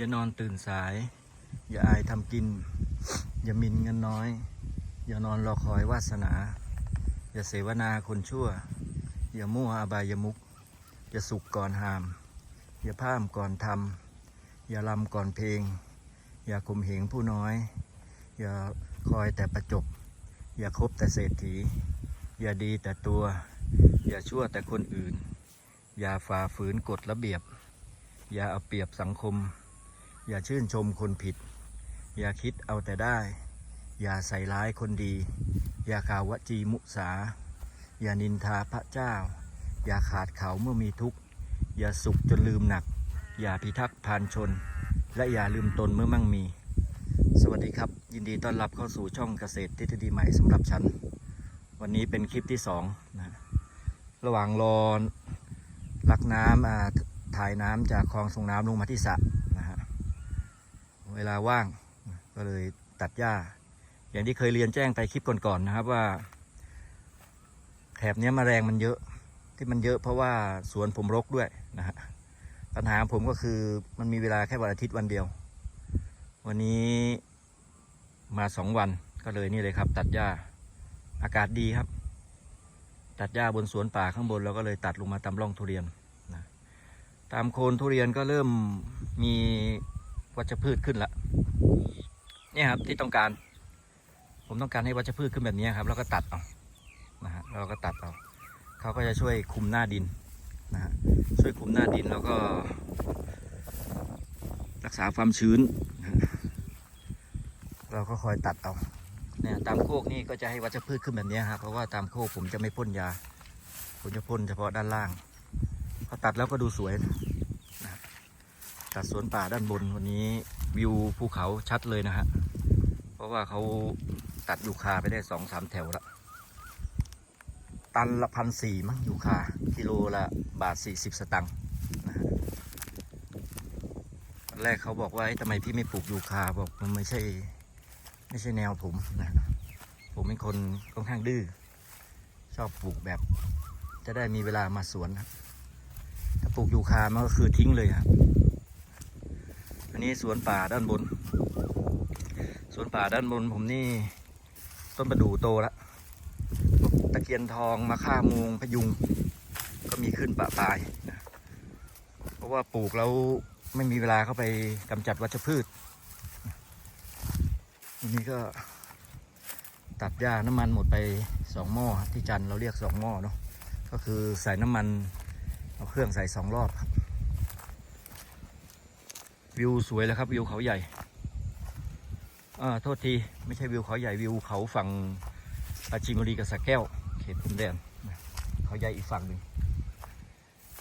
อย่านอนตื่นสาย อย่าอายทำกิน อย่ามินเงินน้อย อย่านอนรอคอยวาสนา อย่าเสวนาคนชั่ว อย่ามั่วอบายมุก อย่าสุกก่อนหาม อย่าพามก่อนทำอย่าลำก่อนเพลง อย่าข่มเหงผู้น้อย อย่าคอยแต่ประจบ อย่าคบแต่เศรษฐี อย่าดีแต่ตัว อย่าชั่วแต่คนอื่น อย่าฝ่าฝืนกฎระเบียบ อย่าเอาเปรียบสังคม อย่าชื่นชมคนผิด อย่าคิดเอาแต่ได้ อย่าใส่ร้ายคนดี อย่าข่าววจีมุสา อย่านินทาพระเจ้า อย่าขาดเขาเมื่อมีทุกข์ อย่าสุขจนลืมหนัก อย่าพิทักษ์พานชน และอย่าลืมตนเมื่อมั่งมี สวัสดีครับ ยินดีต้อนรับเข้าสู่ช่องเกษตรทฤษฎีใหม่สำหรับฉัน วันนี้เป็นคลิปที่สองนะระหว่างรอลักน้ำถ่ายน้ำจากคลองส่งน้ำลงมาที่สระ เวลาว่าง ก็เลยตัดหญ้า อย่างที่เคยเรียนแจ้งไปคลิปก่อนๆนะครับว่า แถบนี้ยแมลงมันเยอะที่มันเยอะเพราะว่าสวนผมรกด้วยนะฮะปัญหาผมก็คือมันมีเวลาแค่วันอาทิตย์วันเดียว วันนี้มาสองวันก็เลยนี่เลยครับ ตัดหญ้าอากาศดีครับ ตัดหญ้าบนสวนป่าข้างบนเราก็เลยตัดลงมาตามร่องทุเรียนนะตามโคนทุเรียนก็เริ่มมี วัชพืชขึ้นละเนี่ยครับที่ต้องการ ผมต้องการให้วัชพืชขึ้นแบบนี้ครับ แล้วก็ตัดเอานะฮะเราก็ตัดเอาเขาก็จะช่วยคุมหน้าดินนะฮะช่วยคุมหน้าดินแล้วก็ รักษาความชื้น เราก็คอยตัดเอาเนี่ยตามโคกนี่ก็จะให้วัชพืชขึ้นแบบนี้ครับเพราะว่าตามโคกผมจะไม่พ่นยา ผมจะพ่นเฉพาะด้านล่างพอตัดแล้วก็ดูสวยนะ ตัดสวนป่าด้านบนวันนี้วิวภูเขาชัดเลยนะฮะ เพราะว่าเขาตัดยูคาไปได้สองสามแถวละตันละพันสี่มั้งยูคากิโลละบาทสี่สิบสตังค์นะฮะตอนแรกเขาบอกว่าทำไมพี่ไม่ปลูกยูคาบอกมันไม่ใช่ ไม่ใช่แนวผมนะผมเป็นคนค่อนข้างดื้อชอบปลูกแบบ จะได้มีเวลามาสวนครับถ้าปลูกยูคามันก็คือทิ้งเลยครับ นนี้สวนป่าด้านบน สวนป่าด้านบนผมนี่ ต้นประดู่โตแล้วตะเคียนทองมาค่ามูงพยุง ก็มีขึ้นปะปลายนะเพราะว่าปลูกแล้วไม่มีเวลาเข้าไปกำจัดวัชพืชทีนี้ก็ตัดหญ้าน้ำมันหมดไปสองหม้อที่จันเราเรียกสองหม้อเนาะก็คือใส่น้ำมันเอาเครื่องใส่สองรอบครับ วิวสวยแล้วครับวิวเขาใหญ่อ่าโทษทีไม่ใช่วิวเขาใหญ่วิวเขาฝั่งปราจีนบุรีกับสระแก้ว เขตดินแดนเขาใหญ่อีกฝั่งหนึ่ง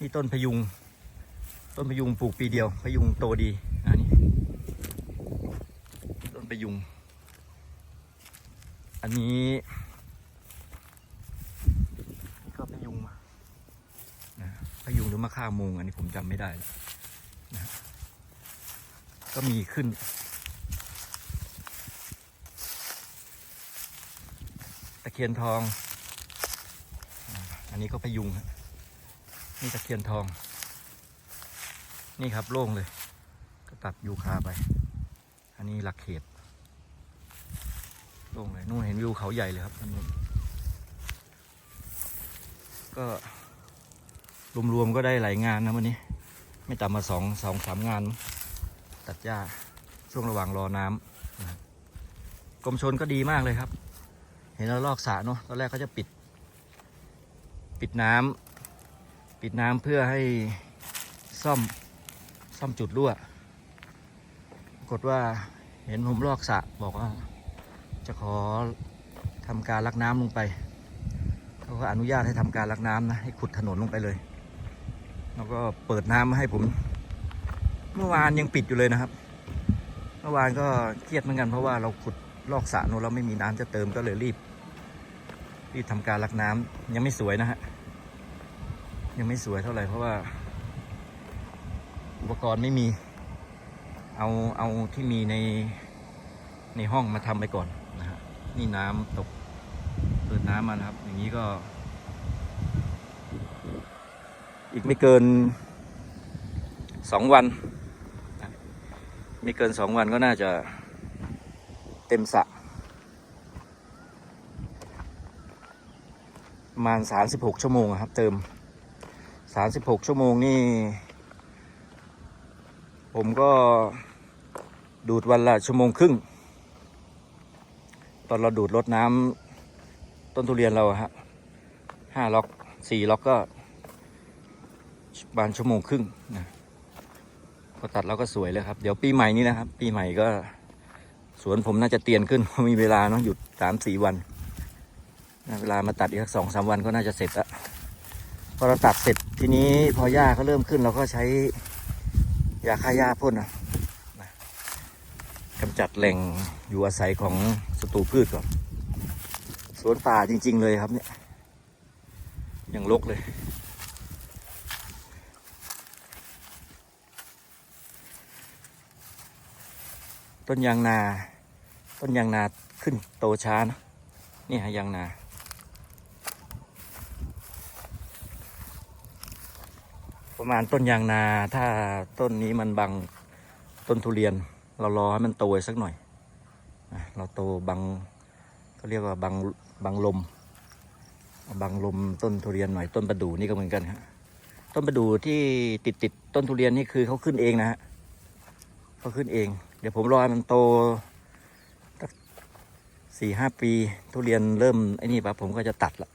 นี่ต้นพยุง ต้นพยุงปลูกปีเดียว พยุงโตดีอันนี้ต้นประยุง อันนี้ก็ประยุงนะประยุงหรือมะข่ามุงอันนี้ผมจำไม่ได้แล้ว ก็มีขึ้น ตะเคียนทอง อันนี้ก็ประยุงนี่ตะเคียนทอง นี่ครับโล่งเลย ก็ตัดยูคาไป อันนี้หลักเขตลงเลยนู่นเห็นวิวเขาใหญ่เลยครับอันนู้นก็รวมๆก็ได้หลายงานนะวันนี้ ไม่ต่ำมาสองสองสามงาน ตัดหญ้าช่วงระหว่างรอน้ำกรมชนก็ดีมากเลยครับ เห็นเราลอกสระเนาะตอนแรกเขาจะปิด ปิดน้ำปิดน้ำเพื่อให้ซ่อมซ่อมจุดรั่วปรากฏว่าเห็นผมลอกสระบอกว่า จะขอทำการลักน้ำลงไปเขาก็อนุญาตให้ทำการลักน้ำนะให้ขุดถนนลงไปเลย แล้วก็เปิดน้ำมาให้ผม เมื่อวานยังปิดอยู่เลยนะครับ เมื่อวานก็เครียดเหมือนกันเพราะว่าเราขุดลอกสระโน้นเราไม่มีน้ำจะเติมก็เลยรีบ รีบทำการลักน้ำยังไม่สวยนะฮะยังไม่สวยเท่าไหร่เพราะว่า อุปกรณ์ไม่มี เอาเอาที่มีในในห้องมาทำไปก่อนนะฮะนี่น้ำตกเปิดน้ำมานะครับ อย่างนี้ก็ อีกไม่เกินสองวัน ไม่เกินสองวันก็น่าจะเต็มสระประมาณสามสิบหกชั่วโมงครับ เติมสามสิบหกชั่วโมงนี่ ผมก็ดูดวันละชั่วโมงครึ่ง ตอนเราดูดรดน้ำต้นทุเรียนเราฮะห้าล็อกสี่ล็อกก็บานชั่วโมงครึ่งนะ พอตัดแล้วก็สวยเลยครับ เดี๋ยวปีใหม่นี้นะครับ ปีใหม่ก็ สวนผมน่าจะเตียนขึ้นเพราะมีเวลาเนาะหยุดสามสี่วัน เวลามาตัดอีกสักสองสามวันก็น่าจะเสร็จละพอเราตัดเสร็จทีนี้พอหญ้าเขาเริ่มขึ้นเราก็ใช้ยาฆ่าหญ้าพ่นนะนะกำจัดแหล่งอยู่อาศัยของศัตรูพืชก่อนสวนป่าจริง ๆ เลยครับเนี่ยยังรกเลย ต้นยางนา ต้นยางนาขึ้นโตช้านะนี่ฮะยางนาประมาณต้นยางนา ถ้าต้นนี้มันบังต้นทุเรียน เรารอให้มันโตสักหน่อย เราโตบังเขาเรียกว่าบังบังลมบังลมต้นทุเรียนหน่อยต้นประดู่นี่ก็เหมือนกันฮะต้นประดู่ที่ติดติดต้นทุเรียนนี่คือเขาขึ้นเองนะฮะเขาขึ้นเอง เดี๋ยวผมรอให้มันโตสักสี่ห้าปี ทุเรียนเริ่มไอ้นี่ปั๊บผมก็จะตัดละ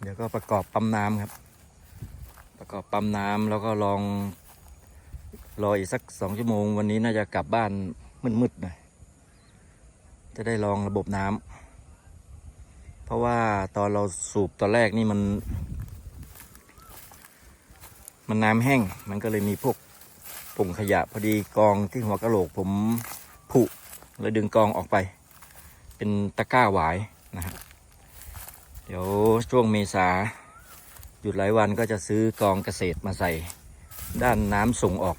เดี๋ยวก็ประกอบปั๊มน้ำครับ ประกอบปั๊มน้ำแล้วก็ลองรออีกสักสองชั่วโมง วันนี้น่าจะกลับบ้านมืดๆหน่อยจะได้ลองระบบน้ำเพราะว่าตอนเราสูบตอนแรกนี่มัน มันน้ำแห้ง มันก็เลยมีพวกปุ่งขยะพอดีกองที่หัวกะโหลกผมผุเลยดึงกองออกไป เป็นตะกร้าหวายนะฮะเดี๋ยวช่วงเมษาหยุดหลายวันก็จะซื้อกองเกษตรมาใส่ ด้านน้ำส่งออก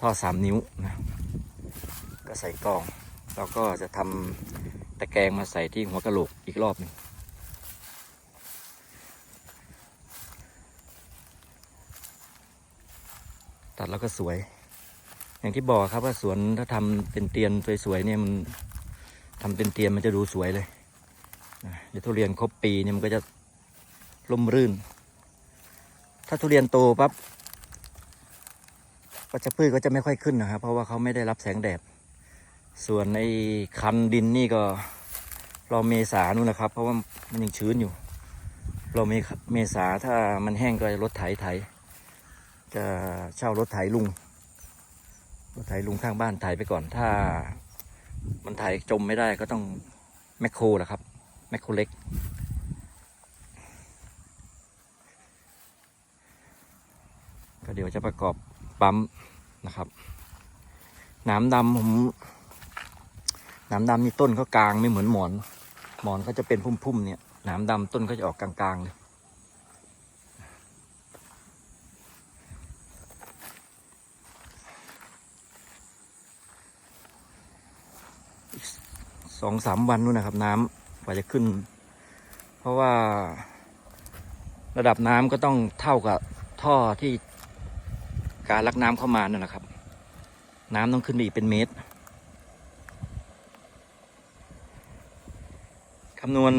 ท่อสามนิ้วนะก็ใส่กอง แล้วก็จะทำตะแกรงมาใส่ที่หัวกะโหลกอีกรอบหนึ่ง ตัดแล้วก็สวย อย่างที่บอกครับว่าสวนถ้าทำเป็นเตียนสวยๆเนี่ยมันทำเป็นเตียนมันจะดูสวยเลยเดี๋ยวทุเรียนครบปีเนี่ยมันก็จะร่มรื่น ถ้าทุเรียนโตปั๊บก็จะพืชก็จะไม่ค่อยขึ้นนะครับ เพราะว่าเขาไม่ได้รับแสงแดด ส่วนไอ้คันดินนี่ก็รอเมษานู่นนะครับ เพราะว่ามันยังชื้นอยู่รอเมษาถ้ามันแห้งก็รถไถไถ จะเช่ารถไถลุง รถไถลุงข้างบ้านไถไปก่อน ถ้ามันไถจมไม่ได้ก็ต้องแมคโครแหละครับ แมคโครเล็ก ก็เดี๋ยวจะประกอบปั๊มนะครับ น้ำดำผม น้ำดำนี่ต้นเขากลางไม่เหมือนหมอน หมอนเขาจะเป็นพุ่มๆเนี่ย น้ำดำต้นเขาจะออกกลางๆเลย สองสามวันนู่นนะครับ น้ำกว่าจะขึ้น เพราะว่าระดับน้ำก็ต้องเท่ากับท่อที่การลักน้ำเข้ามานั่นแหละครับ น้ำต้องขึ้นไปอีกเป็นเมตรคำนวณ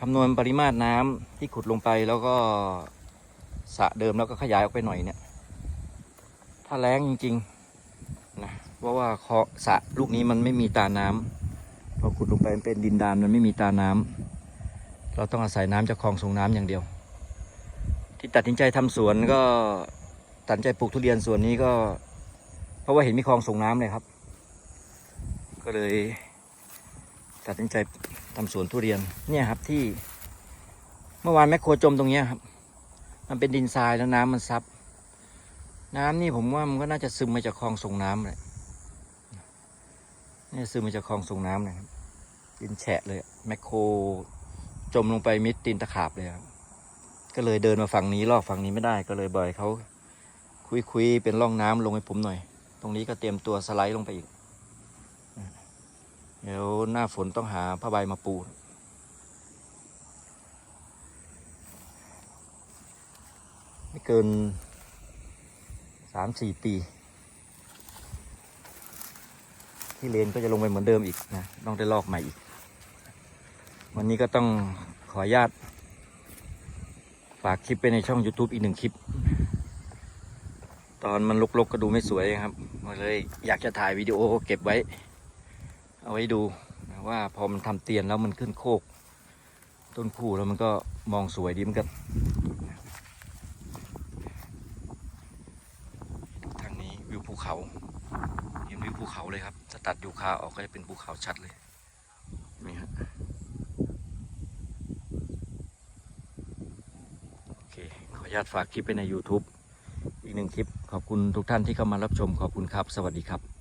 คำนวณปริมาตรน้ำที่ขุดลงไปแล้วก็สะเดิมแล้วก็ขยายออกไปหน่อยเนี่ย ถ้าแรงจริง ๆ ราะว่าเคาะสะลูกนี้มันไม่มีตาน้ำพอขุดลงไปมันเป็นดินดานมันไม่มีตาน้ำเราต้องอาศัยน้ำจากคลองส่งน้ำอย่างเดียว ที่ตัดสินใจทำสวนก็ตัดสินใจปลูกทุเรียนสวนนี้ก็ เพราะว่าเห็นมีคลองส่งน้ำเลยครับ ก็เลย ตัดสินใจทำสวนทุเรียนเนี่ยครับที่เมื่อวานแมคโครจมตรงเนี้ครับ มันเป็นดินทรายแล้วน้ำมันซับน้ำนี่ผมว่ามันก็น่าจะซึมมาจากคลองส่งน้ำเลย นี่ซึมมาจากคลองส่งน้ำนะครับดินแฉะเลยอะแมคโครจมลงไปมิดตีนตะขาบเลยครับก็เลยเดินมาฝั่งนี้ลอกฝั่งนี้ไม่ได้ก็เลยบ่อยเขาคุยคุยๆเป็นร่องน้ำลงให้ผมหน่อย ตรงนี้ก็เตรียมตัวสไลด์ลงไปอีก เดี๋ยวหน้าฝนต้องหาผ้าใบมาปูไม่เกินสามสี่ปี ที่เลนก็จะลงไปเหมือนเดิมอีกนะต้องได้ลอกใหม่อีก วันนี้ก็ต้องขออนุญาต ฝากคลิปไปในช่อง YouTube อีกหนึ่งคลิป ตอนมันลกๆก็ดูไม่สวยครับก็เลยอยากจะถ่ายวิดีโอเก็บไว้ เอาไว้ดูว่าพอมันทำเตียนแล้วมันขึ้นโคก ต้นคู่แล้วมันก็มองสวยดีเหมือนกันทางนี้วิวภูเขา นวิวภูเขาเลยครับสตัดยูคาออกก็จะเป็นภูเขาชัดเลยนี่ฮะโอเคขออนุญาตฝากคลิปไปใน YouTube อีกหนึ่งคลิปขอบคุณทุกท่านที่เข้ามารับชมขอบคุณครับ สวัสดีครับ